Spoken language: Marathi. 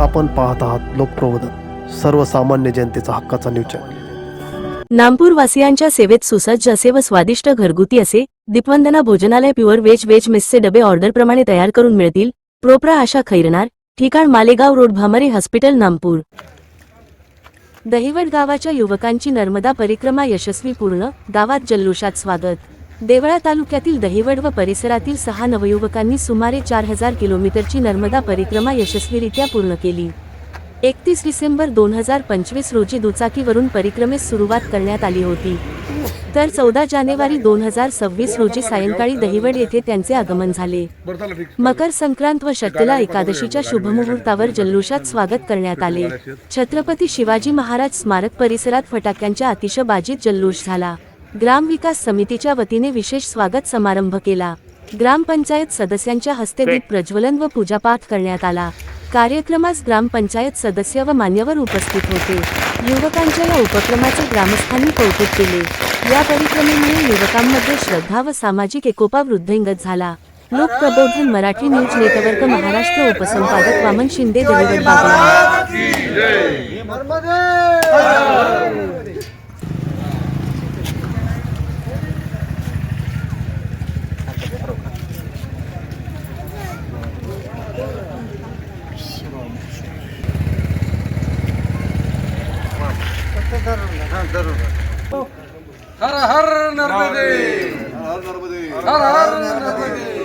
आपण पाहत आहात लोकप्रबोधन सर्वसामान्य जनतेचा हक्काचा न्यूज चॅनल. नामपूर वासियांच्या सेवेत सुसज्ज असे व स्वादिष्ट घरगुती असे दीपवंदना भोजनालय प्युअर व्हेज व्हेज मिसचे डबे ऑर्डरप्रमाणे तयार करून मिळतील. प्रोप्रा आशा खैरनार ठिकाण मालेगाव रोड भामरे हॉस्पिटल नामपूर दहिवड गावाच्या युवकांची नर्मदा परिक्रमा यशस्वी पूर्ण गावात जल्लोषात स्वागत. देवळा तालुक्यातील दहिवड व परिसरातील सहा नवयुवकांनी सुमारे चार हजार किलोमीटरची नर्मदा परिक्रमा यशस्वीरित्या पूर्ण केली. एकतीस डिसेंबर दोन हजार पंचवीस रोजी दुचाकीवरून परिक्रमेस सुरुवात करण्यात आली होती. तर चौदा जानेवारी दोन हजार सव्वीस रोजी सायंकाळी दहिवड येथे त्यांचे आगमन झाले. मकर संक्रांत व शतला एकादशीच्या शुभमुहूर्तावर जल्लोषात स्वागत करण्यात आले. छत्रपती शिवाजी महाराज स्मारक परिसरात फटाक्यांच्या आतिषबाजीत जल्लोष झाला. ग्रामविकास समितीच्या वतीने विशेष स्वागत समारंभ केला. ग्रामपंचायत सदस्यांच्या हस्ते दीप प्रज्वलन व पूजापाठ करण्यात आला. कार्यक्रमास ग्रामपंचायत सदस्य व मान्यवर उपस्थित होते. युवकांच्या या उपक्रमाचे ग्रामस्थांनी कौतुक केले. या परिक्रमेमुळे युवकांमध्ये श्रद्धा व सामाजिक एकोपा वृद्धिंगत झाला. लोकप्रबोधन मराठी न्यूज नेटवर्क महाराष्ट्र उपसंपादक वामन शिंदे दहिवड बाबा હર હર નર્મદે. હર હર નર્મદે.